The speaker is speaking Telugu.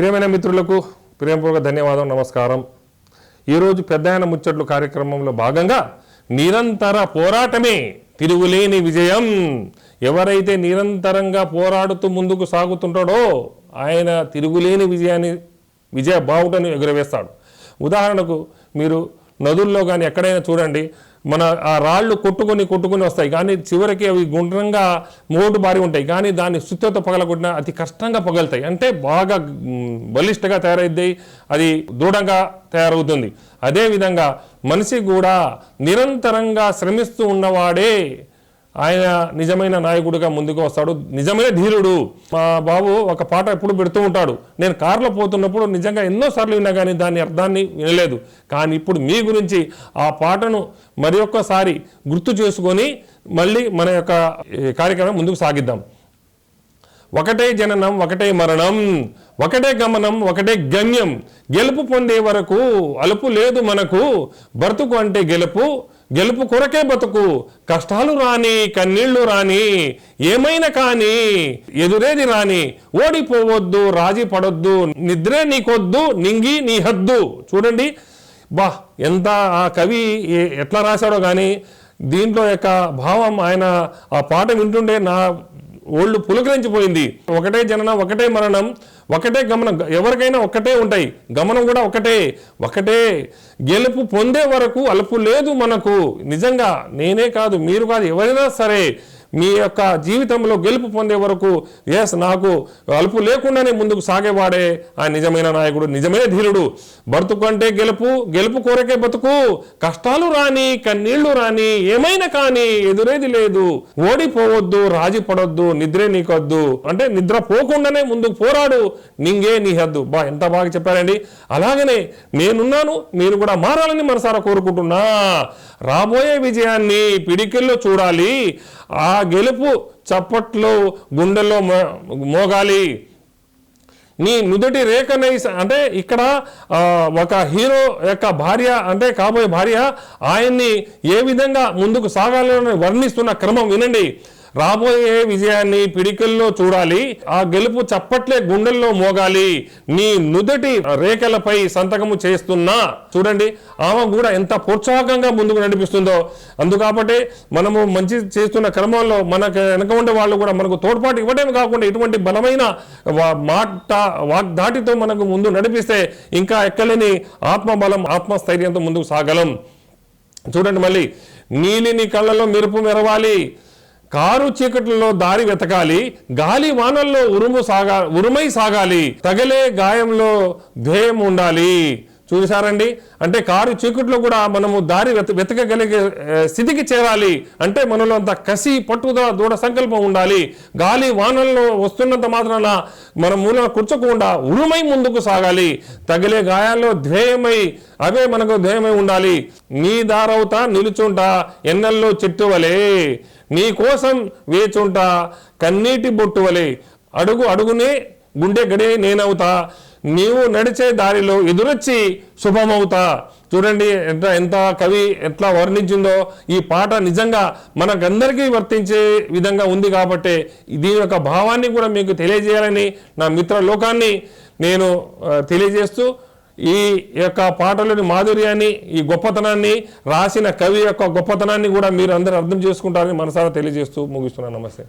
ప్రియమైన మిత్రులకు ప్రేమపూర్వక ధన్యవాదం నమస్కారం. ఈరోజు పెద్ద ముచ్చట్లు కార్యక్రమంలో భాగంగా నిరంతర పోరాటమే తిరుగులేని విజయం. ఎవరైతే నిరంతరంగా పోరాడుతూ ముందుకు సాగుతుంటాడో ఆయన తిరుగులేని విజయాన్ని విజయ బావుటను ఎగురవేస్తాడు. ఉదాహరణకు మీరు నదుల్లో కానీ ఎక్కడైనా చూడండి మన ఆ రాళ్ళు కొట్టుకొని కొట్టుకొని వస్తాయి. కానీ చివరికి అవి గుండ్రంగా మోటు బారి ఉంటాయి. కానీ దాన్ని సుత్తతో పగలగొట్టిన అతి కష్టంగా పగలుతాయి. అంటే బాగా బలిష్టగా తయారైద్ది. అది దృఢంగా తయారవుతుంది. అదేవిధంగా మనిషి కూడా నిరంతరంగా శ్రమిస్తూ ఉన్నవాడే ఆయన నిజమైన నాయకుడిగా ముందుకు వస్తాడు. నిజమైన ధీరుడు. మా బాబు ఒక పాట ఎప్పుడు పెడుతూ ఉంటాడు. నేను కారులో పోతున్నప్పుడు నిజంగా ఎన్నోసార్లు విన్నా కానీ దాని అర్థాన్ని వినలేదు. కానీ ఇప్పుడు మీ గురించి ఆ పాటను మరి ఒక్కసారి గుర్తు చేసుకొని మళ్ళీ మన యొక్క కార్యక్రమం ముందుకు సాగిద్దాం. ఒకటే జననం ఒకటే మరణం ఒకటే గమనం ఒకటే గమ్యం. గెలుపు పొందే వరకు అలుపు లేదు మనకు. బ్రతుకు అంటే గెలుపు గెలుపు కొరకే బతుకు. కష్టాలు రాని కన్నీళ్ళు రాని ఏమైనా కానీ ఎదురేది రాని ఓడిపోవద్దు రాజీ పడొద్దు నిద్రే నీకొద్దు నింగి నీ హద్దు. చూడండి. బా ఎంత ఆ కవి ఎట్లా రాశాడో కానీ దీంట్లో యొక్క భావం ఆయన ఆ పాట వింటుండే నా ఒళ్ళు పులకరించిపోయింది. ఒకటే జననం ఒకటే మరణం ఒకటే గమనం. ఎవరికైనా ఒకటే ఉంటాయి. గమనం కూడా ఒకటే. ఒకటే గెలుపు పొందే వరకు అలుపు లేదు మనకు. నిజంగా నేనే కాదు మీరు కాదు ఎవరైనా సరే మీ యొక్క జీవితంలో గెలుపు పొందే వరకు ఎస్ నాకు అలుపు లేకుండానే ముందుకు సాగేవాడే ఆ నిజమైన నాయకుడు నిజమైన ధీరుడు. బ్రతుకు అంటే గెలుపు గెలుపు కోరకే బతుకు. కష్టాలు రాని కన్నీళ్ళు రాని ఏమైనా కానీ ఎదురేది లేదు. ఓడిపోవద్దు రాజీ పడొద్దు నిద్రే నీకొద్దు. అంటే నిద్ర పోకుండానే ముందుకు పోరాడు నింగే నీ హద్దు. బా ఎంత బాగా చెప్పారండి. అలాగనే నేనున్నాను మీరు కూడా మారాలని మనసారా కోరుకుంటున్నా. రాబోయే విజయాన్ని పిడికిల్లో చూడాలి. ఆ గెలుపు చప్పట్లో గుండెల్లో మో- మోగాలి. నీ నుదుటి రేఖనై అంటే ఇక్కడ ఆ, ఒక హీరో యొక్క భార్య అంటే కాబోయే భార్య ఆయన్ని ఏ విధంగా ముందుకు సాగాలని వర్ణిస్తున్న క్రమం వినండి. రాబోయే విజయాన్ని పిడికిల్లో చూడాలి. ఆ గెలుపు చప్పట్లే గుండెల్లో మోగాలి. నీ నుదటి రేఖలపై సంతకము చేస్తున్నా. చూడండి ఆమె కూడా ఎంత ప్రోత్సాహకంగా ముందుకు నడిపిస్తుందో. అందుకాబట్టే మనము మంచి చేస్తున్న క్రమంలో మనకు వెనక ఉండే వాళ్ళు కూడా మనకు తోడ్పాటు ఇవ్వడమే కాకుండా ఇటువంటి బలమైన వా- మాట వాగ్దాటితో మనకు ముందు నడిపిస్తే ఇంకా ఎక్కలేని ఆత్మబలం ఆత్మస్థైర్యంతో ముందుకు సాగలం. చూడండి మళ్ళీ నీలిని కళ్ళలో మెరుపు మెరవాలి. కారు చీకట్లలో దారి వెతకాలి గాలి వానల్లో ఉరుము సాగా ఉరుమై సాగాలి తగలే గాయంలో ధ్యేయం ఉండాలి. చూసారండి అంటే కారు చీకట్లో కూడా మనము దారి వెతకగలిగే స్థితికి చేరాలి. అంటే మనలో అంత కసి పట్టుదల దూడ సంకల్పం ఉండాలి. గాలి వానల్లో వస్తున్నంత మాత్రాన మన మూలన కూర్చోకుండా ఉరుమై ముందుకు సాగాలి. తగిలే గాయాల్లో ధ్యేయమై అవే మనకు ధ్యేయమై ఉండాలి. నీ దారవుతా నిలుచుంటా ఎన్నెల్లో చెట్టు వలే నీ కోసం వేచుంటా కన్నీటి బొట్టువలే. అడుగు అడుగునే గుండె గడే నేనవుతా. నీవు నడిచే దారిలో ఎదురొచ్చి శుభమవుతా. చూడండి ఎంత ఎంత కవి ఎట్లా వర్ణించిందో. ఈ పాట నిజంగా మనకందరికీ వర్తించే విధంగా ఉంది కాబట్టి దీని యొక్క భావాన్ని కూడా మీకు తెలియజేయాలని నా మిత్ర లోకాన్ని నేను తెలియజేస్తూ ఈ యొక్క పాటలోని మాధుర్యాన్ని ఈ గొప్పతనాన్ని రాసిన కవి యొక్క గొప్పతనాన్ని కూడా మీరు అందరూ అర్థం చేసుకుంటారని మనసారా తెలియజేస్తూ ముగిస్తున్నాను. నమస్తే.